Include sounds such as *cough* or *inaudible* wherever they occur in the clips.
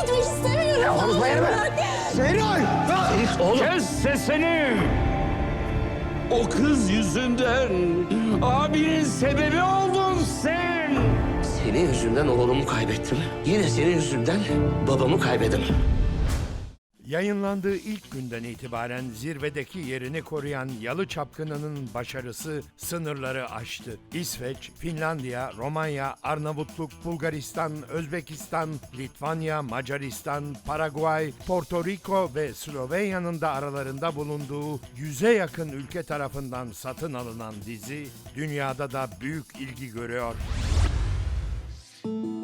gitmek istemiyorum. konuşma yerime. Zeynoy! Oğlum. Kes sesini! O kız yüzünden abinin sebebi oldun sen! Senin yüzünden oğlumu kaybettim. Yine senin yüzünden babamı kaybedemem. Yayınlandığı ilk günden itibaren zirvedeki yerini koruyan Yalı Çapkını'nın başarısı sınırları aştı. İsveç, Finlandiya, Romanya, Arnavutluk, Bulgaristan, Özbekistan, Litvanya, Macaristan, Paraguay, Porto Rico ve Slovenya'nın da aralarında bulunduğu yüze yakın ülke tarafından satın alınan dizi dünyada da büyük ilgi görüyor. Deli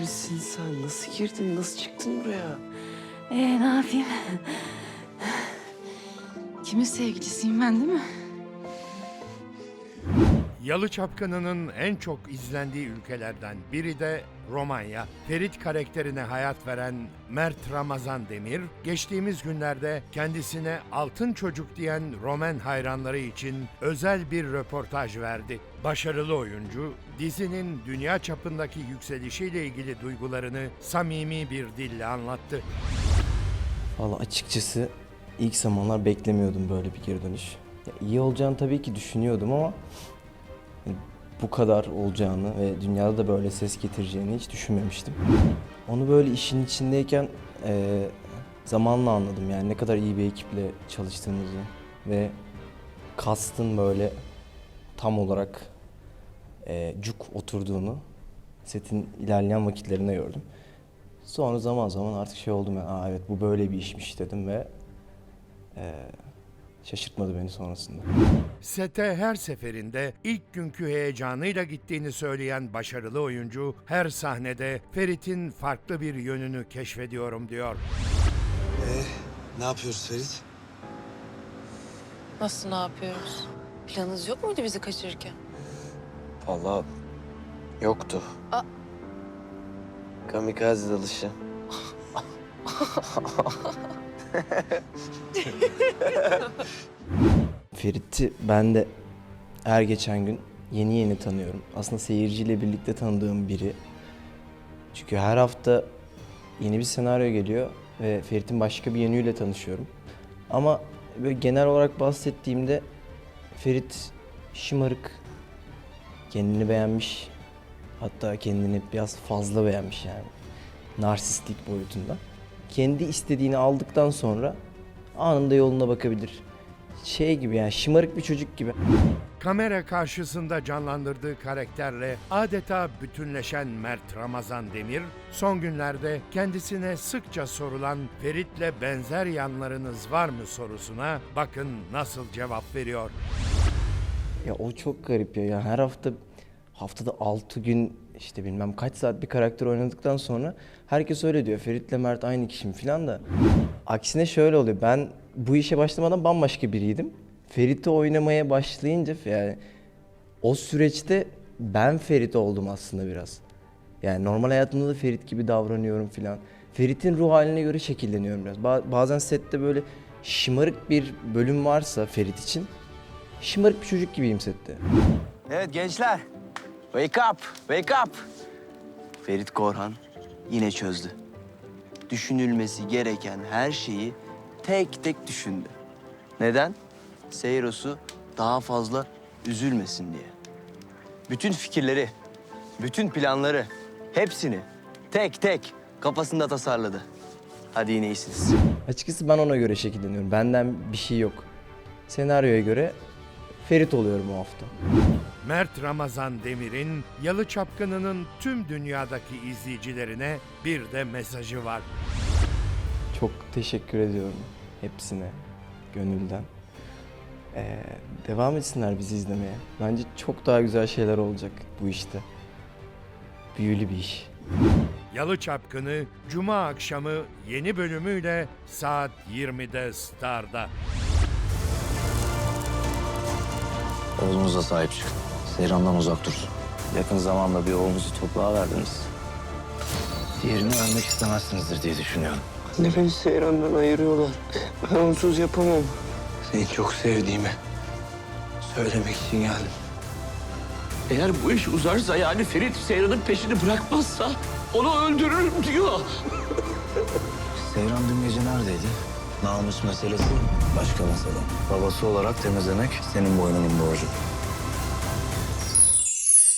misin sen? Nasıl girdin? Nasıl çıktın buraya? Ee, ne yapayım? Kimin sevgilisiyim ben değil mi? Yalı Çapkını'nın en çok izlendiği ülkelerden biri de Romanya. Ferit karakterine hayat veren Mert Ramazan Demir, geçtiğimiz günlerde kendisine altın çocuk diyen Roman hayranları için özel bir röportaj verdi. Başarılı oyuncu, dizinin dünya çapındaki yükselişiyle ilgili duygularını samimi bir dille anlattı. Valla açıkçası ilk zamanlar beklemiyordum böyle bir geri dönüş. Ya iyi olacağını tabii ki düşünüyordum ama bu kadar olacağını ve dünyada da böyle ses getireceğini hiç düşünmemiştim. Onu böyle işin içindeyken eee, zamanla anladım yani ne kadar iyi bir ekiple çalıştığımızı ve kastın böyle tam olarak eee, cuk oturduğunu setin ilerleyen vakitlerinde gördüm. Sonra zaman zaman artık şey oldum ya, Aa, evet bu böyle bir işmiş dedim ve eee, şaşırtmadı beni sonrasında. Sete her seferinde ilk günkü heyecanıyla gittiğini söyleyen başarılı oyuncu her sahnede Ferit'in farklı bir yönünü keşfediyorum diyor. Ne yapıyoruz Ferit? Nasıl ne yapıyoruz? Planınız yok muydu bizi kaçırırken? Vallahi yoktu. Aa. Kamikaze dalışı. *laughs* *laughs* Ferit'i ben de her geçen gün yeni yeni tanıyorum. Aslında seyirciyle birlikte tanıdığım biri. Çünkü her hafta yeni bir senaryo geliyor ve Ferit'in başka bir yönüyle tanışıyorum. Ama böyle genel olarak bahsettiğimde Ferit şımarık, kendini beğenmiş, hatta kendini biraz fazla beğenmiş yani. Narsistlik boyutunda. Kendi istediğini aldıktan sonra anında yoluna bakabilir. Şey gibi yani şımarık bir çocuk gibi. Kamera karşısında canlandırdığı karakterle adeta bütünleşen Mert Ramazan Demir, son günlerde kendisine sıkça sorulan Ferit'le benzer yanlarınız var mı sorusuna bakın nasıl cevap veriyor. Ya o çok garip ya. Yani her hafta haftada 6 gün işte bilmem kaç saat bir karakter oynadıktan sonra herkes öyle diyor. Ferit'le Mert aynı kişi mi filan da. Aksine şöyle oluyor. Ben bu işe başlamadan bambaşka biriydim. Ferit'i oynamaya başlayınca yani o süreçte ben Ferit oldum aslında biraz. Yani normal hayatımda da Ferit gibi davranıyorum filan. Ferit'in ruh haline göre şekilleniyorum biraz. Ba- bazen sette böyle şımarık bir bölüm varsa Ferit için şımarık bir çocuk gibiyim sette. Evet gençler. Wake up, wake up. Ferit Korhan yine çözdü. Düşünülmesi gereken her şeyi tek tek düşündü. Neden? Seyros'u daha fazla üzülmesin diye. Bütün fikirleri, bütün planları, hepsini tek tek kafasında tasarladı. Hadi yine iyisiniz. Açıkçası ben ona göre şekilleniyorum. Benden bir şey yok. Senaryoya göre Ferit oluyorum o hafta. Mert Ramazan Demir'in Yalı Çapkını'nın tüm dünyadaki izleyicilerine bir de mesajı var. Çok teşekkür ediyorum hepsine gönülden. Ee, devam etsinler bizi izlemeye. Bence çok daha güzel şeyler olacak bu işte. Büyülü bir iş. Yalı Çapkını Cuma akşamı yeni bölümüyle saat 20'de Star'da. Oğlumuza sahip çıkın. Seyran'dan uzak dursun. Yakın zamanda bir oğlumuzu toprağa verdiniz. Diğerini vermek istemezsinizdir diye düşünüyorum. Anne beni Seyran'dan ayırıyorlar. Ben onsuz yapamam. Seni çok sevdiğimi söylemek için geldim. Eğer bu iş uzarsa yani Ferit Seyran'ın peşini bırakmazsa onu öldürürüm diyor. *laughs* Seyran dün gece neredeydi? Namus meselesi başka mesele. Babası olarak temizlemek senin boynunun borcu.